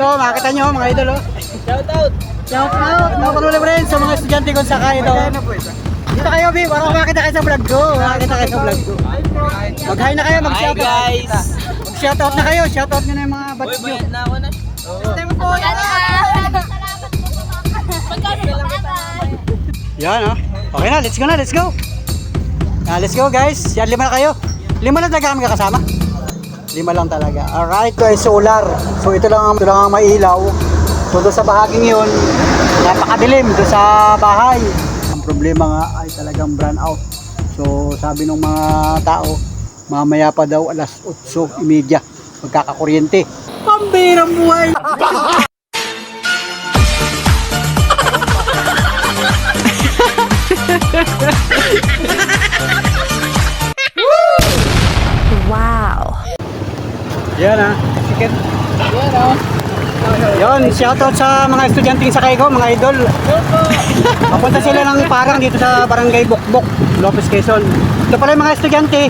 Ito, makita nyo mga idol oh. Shout out! Shout out! Mga panuli friends sa mga estudyante kong sakay ito. Dito kayo, Bi, para makita kayo sa vlog ko. Makita kayo sa vlog ko. Mag-hi na kayo, Hi mag-shout out. guys! Mag-shout out na kayo, shout out nyo na yung mga Uy, batch nyo. bayad na ako na. Stem po? Yan oh. Okay na, let's go na, let's go. Ah, let's go guys. Yan, lima na kayo. Lima na talaga kami kakasama. Lima lang talaga. Alright, ito ay solar. So ito lang, ang- ito lang ang mailaw. So doon sa bahaging yun, napakadilim doon sa bahay. Ang problema nga ay talagang brand out. So sabi ng mga tao, mamaya pa daw alas 8.30 magkakakuryente. Pambirang buhay! Yan ah. Sikat. Yan ah. Yun, shoutout sa mga estudyanteng sakay ko, mga idol. Papunta sila ng parang dito sa Barangay Bukbok, Lopez Quezon. Ito pala yung mga estudyante,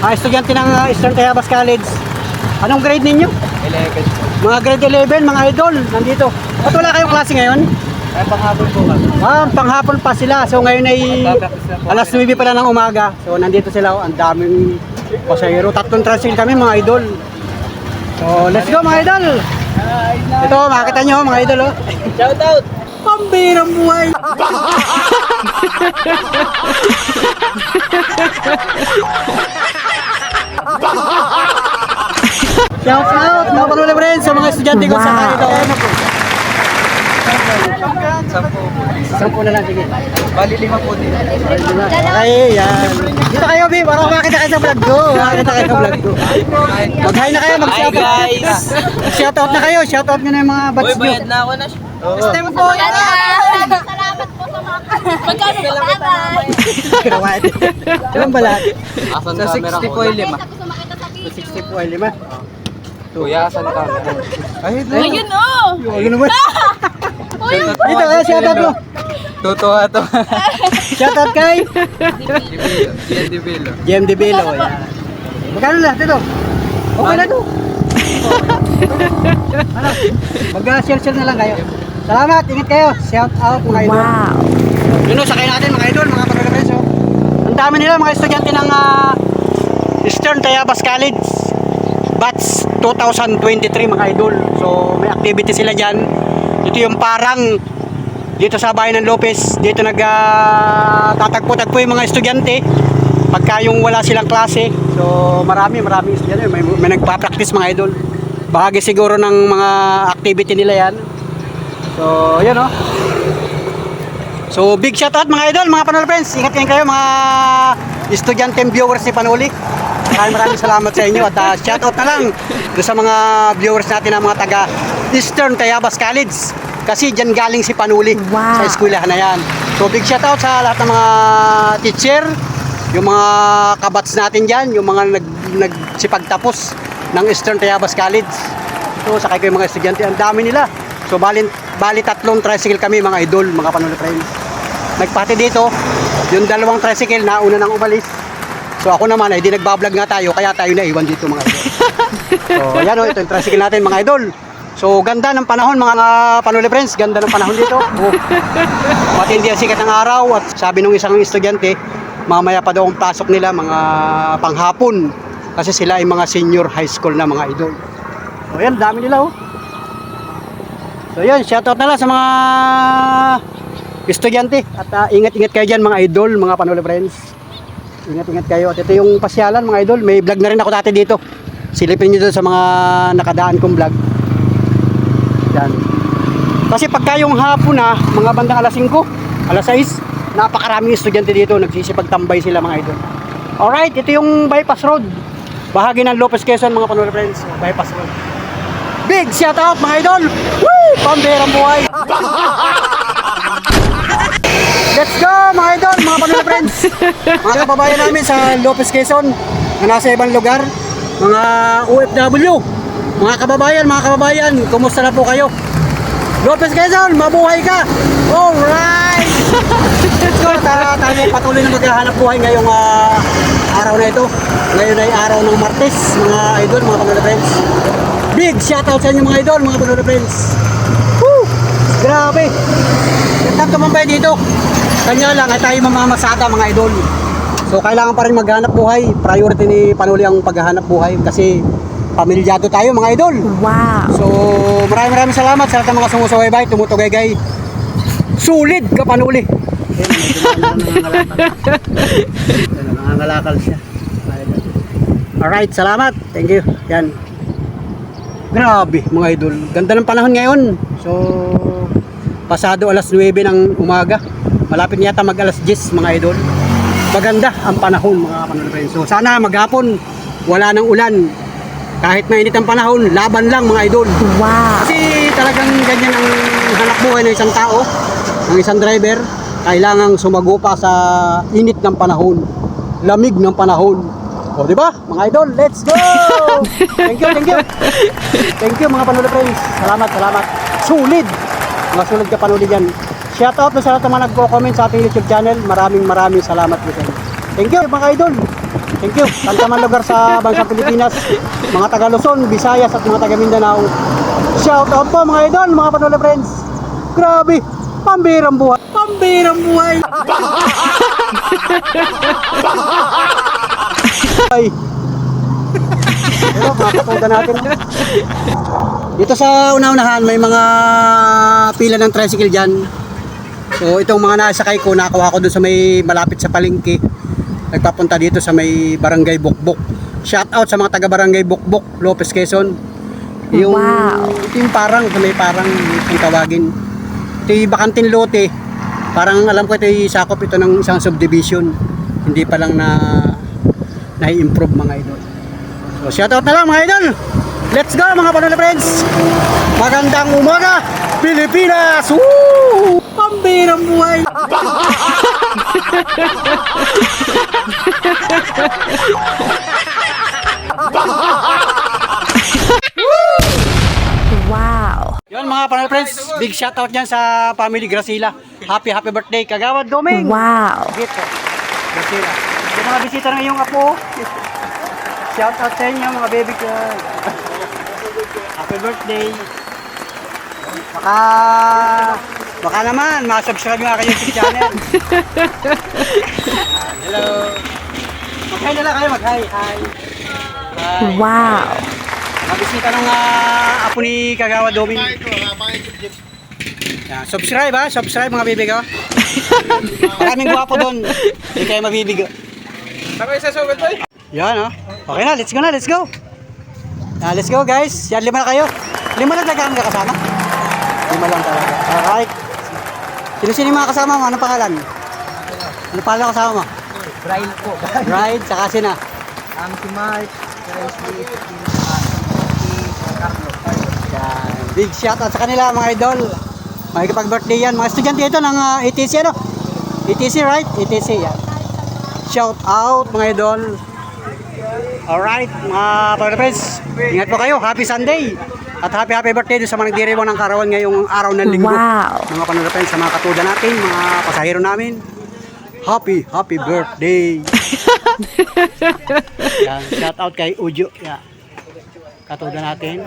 mga estudyante ng uh, Eastern Tayabas College. Anong grade ninyo? 11. Mga grade 11, mga idol, nandito. Ba't wala kayong klase ngayon? Ay, panghapon po kami. Ah, panghapon pa sila. So ngayon ay alas 9 pa lang ng umaga. So nandito sila, oh, ang daming pasahero. Tatlong transit kami mga idol. So let's go mga idol. Ito, makita nyo mga idol oh. Shout out! Pambirang buhay. Shout out mga panuli friends sa mga estudyante ko sa ito. Sampo po. Sampu na lang, sige. Bali lima po din. Okay, yan. Dito kayo, Bi, para makita kayo sa vlog ko. Makita kayo sa vlog ko. Mag-hi na kayo, Hi mag-shout out. guys! Shout out na kayo, shout out nyo na yung mga Uy, batch nyo. bayad na ako na. Stem po. Magkano ba? Salamat po sa mga... Magkano ba? Bye-bye. Kawait. Ilang balat? Asan sa 60 po yung lima. Sa video. 60 po ay lima. Kuya, asan ka? Ay, Ayun oh! Ayun naman. Dito kayo, shout out mo. Totoo to. Shout out kay Dibilo. GMD Belo. Yan. Magkano lahat ito? Okay na to. ano? Mag-share-share na lang kayo. Salamat, ingat kayo. Shout out mga idol. Wow. Yun o, sakay natin mga idol, mga pagkakapreso. Ang dami nila mga estudyante ng ah, Eastern Tayabas College. Batch 2023 mga idol. So may activity sila dyan. Ito yung parang dito sa bayan ng Lopez. Dito nag ah, tatagpo-tagpo yung mga estudyante. Pagka yung wala silang klase. So marami, marami estudyante. May, may nagpa-practice mga idol. Bahagi siguro ng mga activity nila yan. So, yan oh. So, big shout out mga idol, mga Panoli friends. Ingat kayo mga estudyante viewers ni Panoli. Maraming maraming salamat sa inyo at uh, shout out na lang sa mga viewers natin ng mga taga Eastern Tayabas College. Kasi dyan galing si Panuli sa eskwelahan na yan. So big shout out sa lahat ng mga teacher, yung mga kabats natin dyan, yung mga nag, nagsipagtapos ng Eastern Tayabas College. So sakay ko yung mga estudyante, ang dami nila. So bali, bali tatlong tricycle kami mga idol, mga Panuli friends. Nagpati dito, yung dalawang tricycle nauna nang umalis. So ako naman ay di nagbablog nga tayo kaya tayo naiwan dito mga idol. so yan o, ito yung tricycle natin mga idol. So ganda ng panahon mga uh, panuli friends, ganda ng panahon dito. Oh. Matindi ang sikat ng araw at sabi nung isang estudyante, mamaya pa daw ang pasok nila mga panghapon kasi sila ay mga senior high school na mga idol. So yan, dami nila oh. So yan, shoutout na lang sa mga estudyante at ah, ingat-ingat kayo dyan mga idol, mga panuli friends. Ingat-ingat kayo. At ito yung pasyalan mga idol. May vlog na rin ako dati dito. Silipin nyo doon sa mga nakadaan kong vlog. Yan. Kasi pagka yung hapon na, mga bandang alas 5, alas 6, napakaraming estudyante dito. Nagsisipagtambay sila mga idol. Alright, ito yung bypass road. Bahagi ng Lopez Quezon mga panula friends. Bypass road. Big shout out mga idol! Woo! Pamberang buhay! Let's go mga idol, mga pamilya friends. Mga kababayan namin sa Lopez Quezon na nasa ibang lugar. Mga OFW. Mga kababayan, mga kababayan, kumusta na po kayo? Lopez Quezon, mabuhay ka! Alright! Let's go, ta tayo patuloy na maghahanap buhay ngayong ah, araw na ito. Ngayon ay araw ng Martes, mga idol, mga pamilya friends. Big shoutout sa inyo mga idol, mga Panola friends. Woo! Grabe. Gandang tumambay dito. Kanya lang ay tayo mamamasada mga idol. So kailangan pa rin maghanap buhay. Priority ni Panuli ang paghahanap buhay kasi pamilyado tayo mga idol. Wow. So maraming maraming salamat sa lahat ng mga sumusubaybay, tumutugay-gay. Sulit ka Panuli. Nangangalakal siya. Alright, salamat. Thank you. Yan. Grabe mga idol. Ganda ng panahon ngayon. So, pasado alas 9 ng umaga. Malapit yata mag alas 10 mga idol. Maganda ang panahon mga panonod. So, sana maghapon wala nang ulan. Kahit mainit ang panahon, laban lang mga idol. Wow. Kasi talagang ganyan ang hanap buhay ng isang tao, ng isang driver. Kailangang sumagupa sa init ng panahon, lamig ng panahon. O, di ba? Mga idol, let's go! thank you, thank you. Thank you mga panuli friends. Salamat, salamat. Sulit! Mga sulit ka panuli dyan. Shout out na sa lahat ng mga nagko-comment sa ating YouTube channel. Maraming maraming salamat po sa inyo. Thank you mga idol. Thank you. Saan man lugar sa bansang Pilipinas, mga taga Luzon, Visayas at mga taga Mindanao. Shout out po mga idol, mga panula friends. Grabe, pambirang buhay. Pambirang buhay. Ay. Pero natin. Dito sa una-unahan may mga pila ng tricycle dyan. So itong mga nasakay ko, nakuha ko dun sa may malapit sa palengke. Nagpapunta dito sa may barangay Bukbok. Shout out sa mga taga barangay Bukbok, Lopez Quezon. Yung, Wow. Yung parang, may parang yung tawagin. Ito yung bakantin lote. Parang alam ko ito yung sakop ito ng isang subdivision. Hindi pa lang na na-improve mga idol. So shout out na lang mga idol. Let's go mga panola friends. Magandang umaga, Pilipinas! Woo! Pambirang buhay! Wow. Yun mga panola friends, big shout out dyan sa family Gracila. Happy happy birthday, Kagawad Doming! Wow. Dito, Gracila. Yung mga bisita ng iyong apo, shout out sa inyo mga baby ko. Happy birthday! Baka, baka naman, masubscribe nga kayo sa channel. Hello! Mag-hi na lang kayo, mag-hi. Hi. Hi. Wow. Mga bisita ng ah, apo ni Kagawa Domin. Yan, subscribe ha, subscribe mga bibigo. Maraming gwapo doon. Hindi kayo mabibigo. Sabay sa sobat boy. Yan oh. Okay na, let's go na, let's go. Ah, let's go guys. Yan, lima na kayo. Lima na talaga ang kasama. Lima lang talaga. Alright. Sino-sino yung mga kasama mo? Anong pangalan? Ano pangalan ng kasama mo? Brian po. Ride, saka sina. Ang si Mark, si Carlo. Yan. Big shout out sa kanila mga idol. Makikipag-birthday yan. Mga estudyante ito ng ah, ETC ano? ETC right? ETC yan. Shout out mga idol. Alright, mga brother friends. Ingat po kayo. Happy Sunday. At happy happy birthday doon sa mga nagdiriwang ng karawan ngayong araw ng linggo. Wow. Mga friends, sa mga katuda natin, mga pasahero namin. Happy, happy birthday. yan, shout out kay Ujo. Yan. Katuda natin.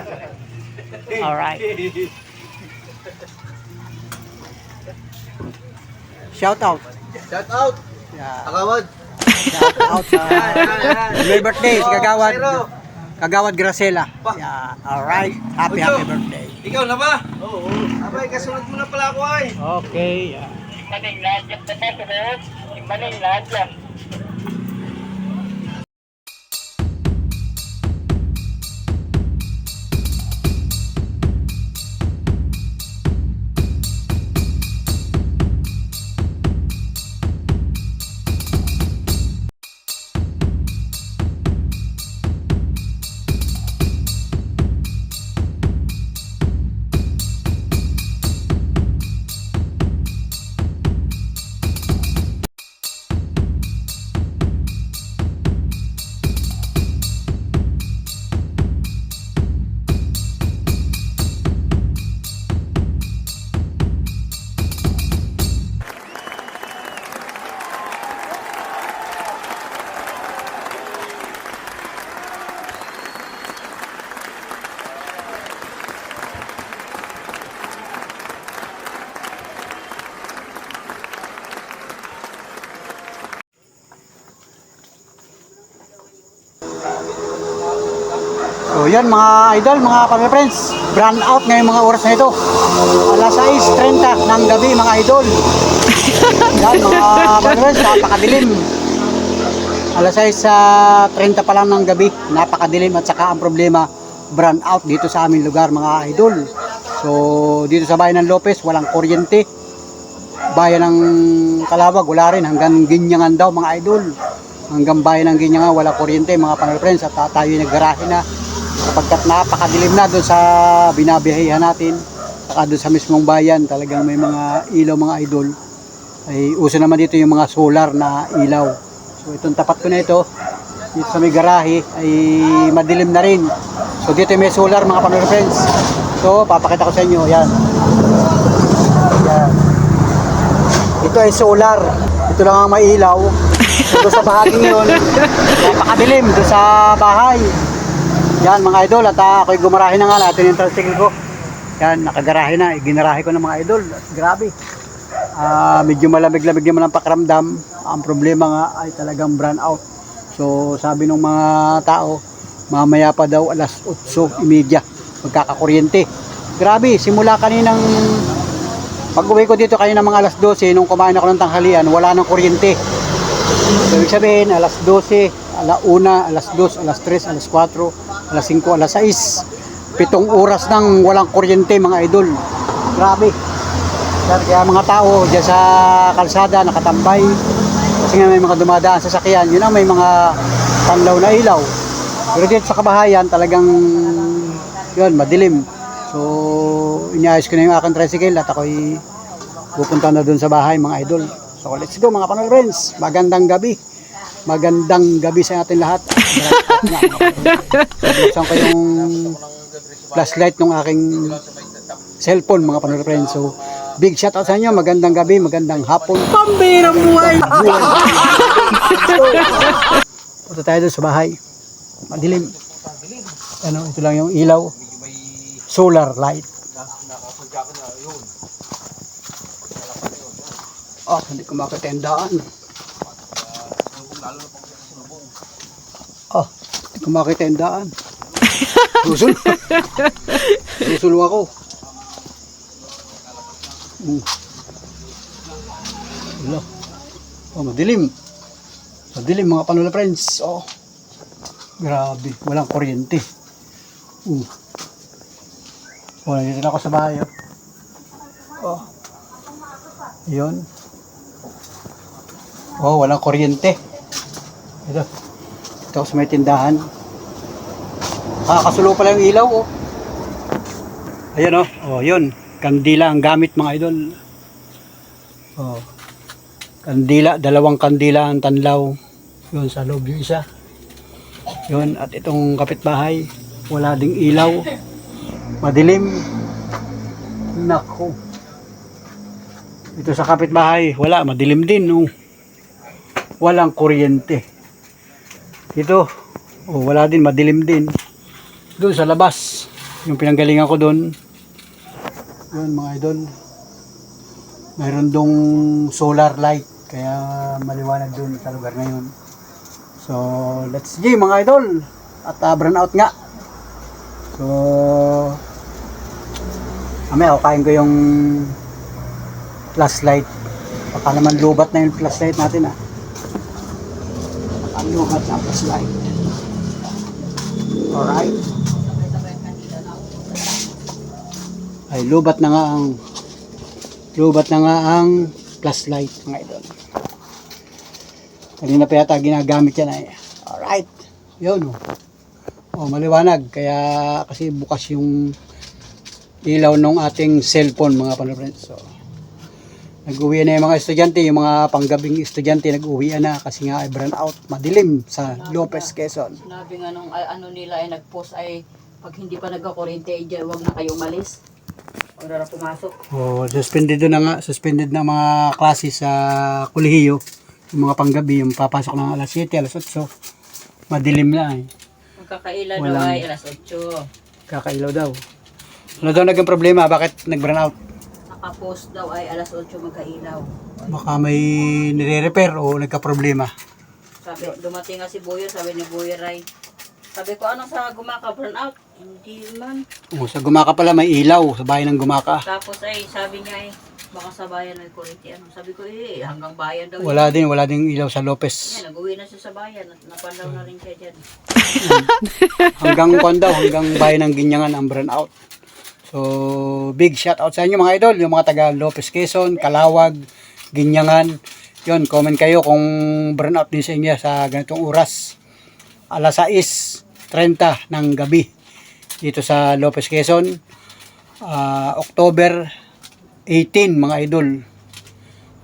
Alright. Shout out. Shout out. Yeah. Agawad. Shout out sa may birthday si Kagawad. Kagawad Gracela. Yeah. Alright. Happy happy birthday. Ikaw na ba? Oo. Abay, kasunod mo na pala ako ay. Okay. Yeah. Maning lahat yan. Maning lahat yan. yan mga idol, mga family friends. Brand out ngayong mga oras na ito. Alas 6.30 ng gabi mga idol. yan mga family friends, napakadilim. Alas 6.30 pa lang ng gabi. Napakadilim at saka ang problema, brand out dito sa aming lugar mga idol. So dito sa bayan ng Lopez, walang kuryente. Bayan ng Kalawag, wala rin. Hanggang Ginyangan daw mga idol hanggang bayan ng Ginyangan wala kuryente mga panel friends at tayo naggarahe na kapagkat napakadilim na doon sa binabiyahehan natin saka doon sa mismong bayan talagang may mga ilaw mga idol. Ay uso naman dito yung mga solar na ilaw. So itong tapat ko na ito dito sa may garahe ay madilim na rin. So dito may solar mga panel friends. So papakita ko sa inyo yan. Yan. Ito ay solar. Ito lang ang mailaw doon sa bahaging yun, napakadilim doon sa bahay. Yan mga idol, at uh, ako'y gumarahe na nga natin yung tricycle ko. Yan, nakagarahe na, ginarahe ko ng mga idol. Grabe. Ah, medyo malamig-lamig naman ang pakiramdam. Ang problema nga ay talagang brand out. So sabi ng mga tao, mamaya pa daw alas 8.30 magkakakuryente. Grabe, simula kaninang pag uwi ko dito kanina mga alas 12, nung kumain ako ng tanghalian, wala nang kuryente. So, ibig sabihin, alas 12, alas 1, alas 2, alas 3, alas 4, alas 5, alas 6. Pitong oras nang walang kuryente mga idol. Grabe. Kaya- mga tao dyan sa kalsada nakatambay. Kasi nga may mga dumadaan sa sakyan, yun ang may mga panlaw na ilaw. Pero dito sa kabahayan talagang yun, madilim. So, iniayos ko na yung aking tricycle at ako'y pupunta na doon sa bahay mga idol. So let's go mga panol friends. Magandang gabi. Magandang gabi sa atin lahat. Buksan ko yung flashlight ng aking cellphone mga panol friends. So big shout out sa inyo. Magandang gabi, magandang hapon. Pambirang buhay! Punta tayo doon sa bahay. Madilim. Ano, ito lang yung ilaw. Solar light. Ah, hindi ko makatendaan. Ah, hindi ko makatendaan. Susul. Susul ako. Hmm. Wala. Oh, madilim. Madilim mga panula friends. Oh. Grabe, walang kuryente. Uh. Nandito na ako sa bahay. Oh. oh. Yun. Oh, walang kuryente. Ito. Ito ako sa may tindahan. Nakakasulo pala yung ilaw, oh. Ayan, oh. Oh, yun. Kandila ang gamit, mga idol. Oh. Kandila, dalawang kandila ang tanlaw. Yun, sa loob yung isa. Yun, at itong kapitbahay, wala ding ilaw. Madilim. Nako. Ito sa kapitbahay, wala, madilim din, no. Walang kuryente. Ito, oh, wala din, madilim din. Doon sa labas, yung pinanggalingan ko doon, yun mga idol, mayroon dong solar light, kaya maliwanag doon sa lugar na yun. So, let's go mga idol. At uh, burn out nga. So, mamaya, kain ko yung flashlight. Baka naman lubat na yung flashlight natin ah. Lubat na ang flashlight. Alright. Ay, lubat na nga ang lubat na nga ang flashlight mga idol. Kanina pa yata ginagamit yan ay. Alright. Yun oh. Oh, maliwanag. Kaya kasi bukas yung ilaw ng ating cellphone mga panood So, nag-uwi na yung mga estudyante, yung mga panggabing estudyante nag-uwi na kasi nga ay burn out, madilim sa Lopez, Quezon. Sinabi nga nung ah, ano nila ay nag-post ay pag hindi pa nagka-kuryente ay dyan, huwag na kayo umalis. Huwag na pumasok. Oh, suspended na nga, suspended na mga klase sa kolehiyo. Yung mga panggabi, yung papasok ng alas 7, alas 8. Madilim na eh. Magkakaila daw ay alas 8. Kakailaw daw. Ano daw naging problema? Bakit nag-burn out? Nakapost daw ay alas 8 magkailaw. Baka may nire-repair o nagka-problema. Sabi, dumating nga si Boyer, sabi ni Boyer ay, Sabi ko, anong sa gumaka burnout? Hindi man. Oh, sa Gumaka pala may ilaw, sa bayan ng Gumaka. Tapos ay, sabi niya ay, baka sa bayan may kurente. Ano? Sabi ko, eh, hanggang bayan daw. Wala din, wala din ilaw sa Lopez. Yan, nag-uwi na siya sa bayan. At napalaw na rin siya dyan. Hanggang kwan daw, hanggang bayan ng Ginyangan ang burn out. So, big shout out sa inyo mga idol, yung mga taga Lopez Quezon, Kalawag, Ginyangan. Yun, comment kayo kung burn out din sa inyo sa ganitong oras. Alas 6.30 ng gabi dito sa Lopez Quezon. Ah, October 18 mga idol.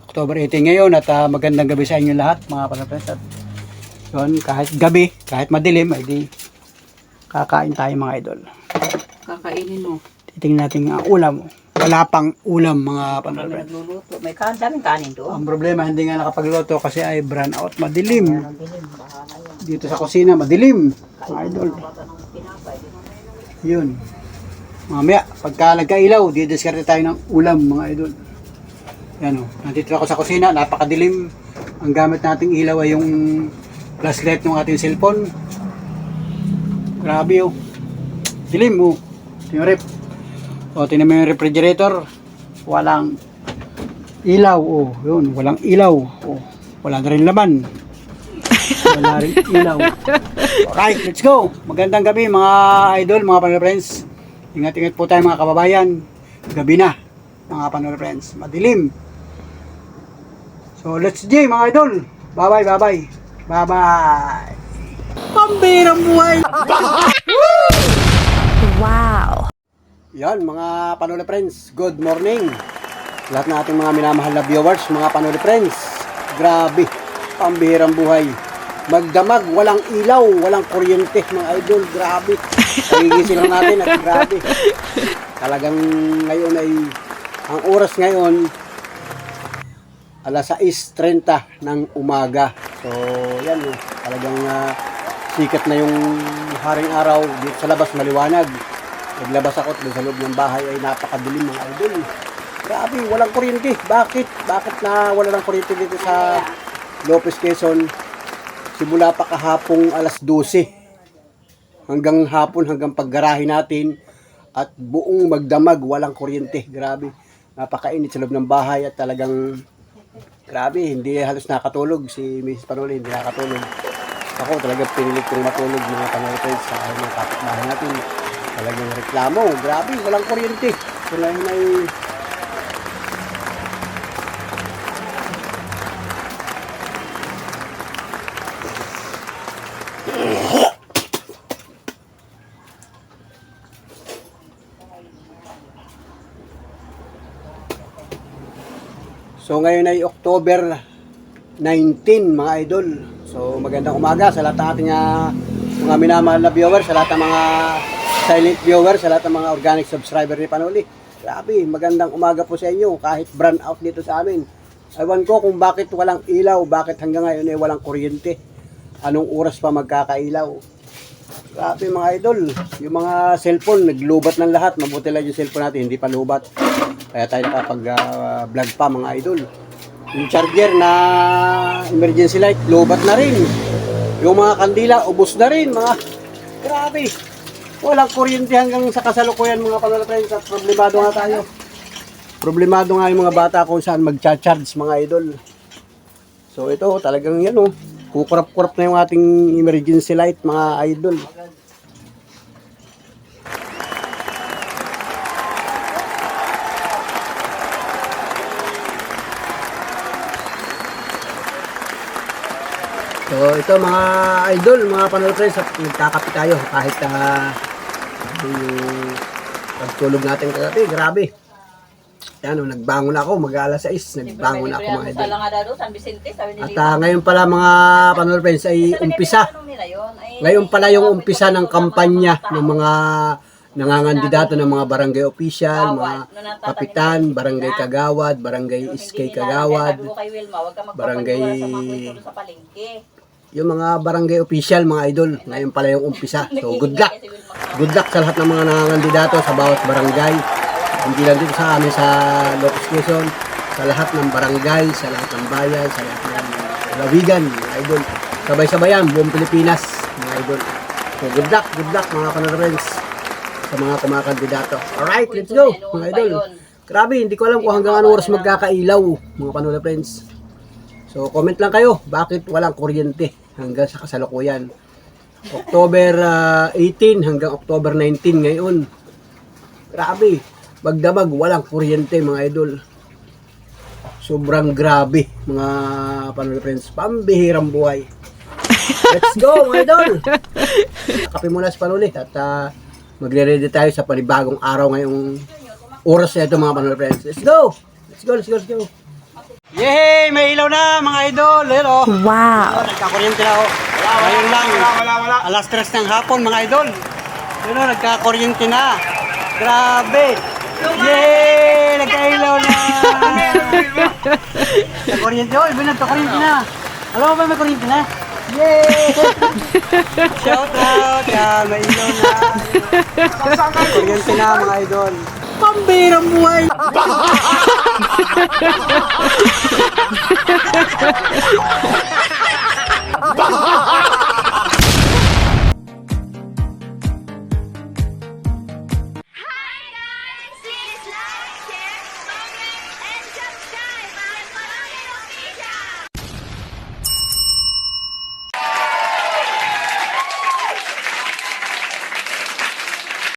October 18 ngayon at ah, magandang gabi sa inyo lahat mga panapres at yun, kahit gabi, kahit madilim, ay di kakain tayo mga idol. Kakainin mo. Titingnan natin ang ulam. Wala pang ulam mga panapres. nagluluto. May kan, daming kanin doon. Ang problema, hindi nga nakapagluto kasi ay brown out, madilim. Dito sa kusina, madilim. Idol. Yun. Mamaya, pagka nagkailaw, didiskarte tayo ng ulam mga idol. Yan o. Nandito ako sa kusina, napakadilim. Ang gamit nating ilaw ay yung flashlight ng ating cellphone. Grabe o. Dilim o. Yung rep. O, tinan mo yung refrigerator. Walang ilaw o. Yun, walang ilaw. O, wala na rin laman. Wala rin ilaw. Alright, let's go. Magandang gabi mga idol, mga panel friends. Ingat-ingat po tayo mga kababayan. Gabi na, mga panel friends. Madilim. So, let's J mga idol. Bye-bye, bye-bye. Bye-bye. Pambirang buhay! Wow. Yan, mga panel friends. Good morning. Lahat ng ating mga minamahal na viewers, mga panel friends. Grabe, pambihirang buhay. Magdamag, walang ilaw, walang kuryente, mga idol. Grabe. Pagigising lang natin at grabe. Talagang ngayon ay, ang oras ngayon, alas 6.30 ng umaga. So, yan, oh. talagang ah, sikat na yung haring araw dito sa labas, maliwanag. Naglabas ako doon sa loob ng bahay ay napakadilim mga idol. Grabe, walang kuryente. Bakit? Bakit na wala ng kuryente dito sa Lopez Quezon? Simula pa kahapong alas 12 hanggang hapon, hanggang paggarahe natin at buong magdamag, walang kuryente. Grabe. Napakainit sa loob ng bahay at talagang grabe, hindi halos nakatulog si Mrs. Panoli, hindi nakatulog. Ako talagang pinilit kong matulog mga panolipid sa kapitbahay natin. Talagang reklamo, grabe, walang kuryente. So ngayon ay So ngayon ay October 19 mga idol. So magandang umaga sa lahat ng ating ah, mga minamahal na viewers, sa lahat ng mga silent viewers, sa lahat ng mga organic subscriber ni Panoli. Grabe, magandang umaga po sa inyo kahit brand out dito sa amin. Ewan ko kung bakit walang ilaw, bakit hanggang ngayon ay walang kuryente. Anong oras pa magkakailaw. Grabe mga idol, yung mga cellphone naglubat ng lahat. Mabuti lang yung cellphone natin, hindi pa lubat. Kaya tayo nakapag-vlog pa mga idol. Yung charger na emergency light, lubat na rin. Yung mga kandila, ubos na rin. Mga, grabe. Walang kuryente hanggang sa kasalukuyan mga pangalapres at problemado nga tayo. Problemado nga yung mga bata kung saan mag-charge mga idol. So ito talagang yan oh. Kukurap-kurap na yung ating emergency light mga idol. So ito mga idol, mga panood friends, at nagkakape tayo kahit uh, yung pagtulog natin kagabi, grabe. Yan, oh, nagbangon ako, mag-alas 6, nagbangon ako mga idol. At ah, ngayon pala mga panood friends ay umpisa. Ay, Ngayon pala yung umpisa ng kampanya ng mga nangangandidato ng mga barangay official, mga kapitan, barangay kagawad, barangay iskay kagawad, barangay- yung mga barangay official, mga idol. Ngayon pala yung umpisa. So good luck. Good luck sa lahat ng mga nangangandidato sa bawat barangay. Hindi lang dito sa amin sa Lopez Quezon, sa lahat ng barangay, sa lahat ng bayan, sa lahat ng lawigan, mga idol. Sabay-sabayan, buong Pilipinas, mga idol. So, good luck, good luck mga Panola Friends sa mga kumakandidato. Alright, let's go mga idol. Grabe, hindi ko alam kung hanggang anong oras magkakailaw mga Panola Friends. So, comment lang kayo, bakit walang kuryente hanggang sa kasalukuyan. October ah, 18 hanggang October 19 ngayon. Grabe, magdamag, walang kuryente mga idol. Sobrang grabe mga Panola Friends. Pambihirang buhay. Let's go mga idol! Kape muna si Panulit at ah, magre-ready tayo sa panibagong araw ngayong oras na ito mga Panola Friends. Let's go! Let's go, let's go, let's go! Yay! May ilaw na mga idol! Ayan o! Wow. Nagkakuryente na o. Ngayon lang. Wala, wala, wala. Alas 3 ng hapon mga idol. Yun o, nagkakuryente na. Grabe! Yay! Nagkailaw na! Nagkuryente o, iba nagkakuryente na. Alam mo ba may kuryente na? Yay! Shout out! Yan, may ilaw na. Kuryente na mga idol pambirang buhay. Ha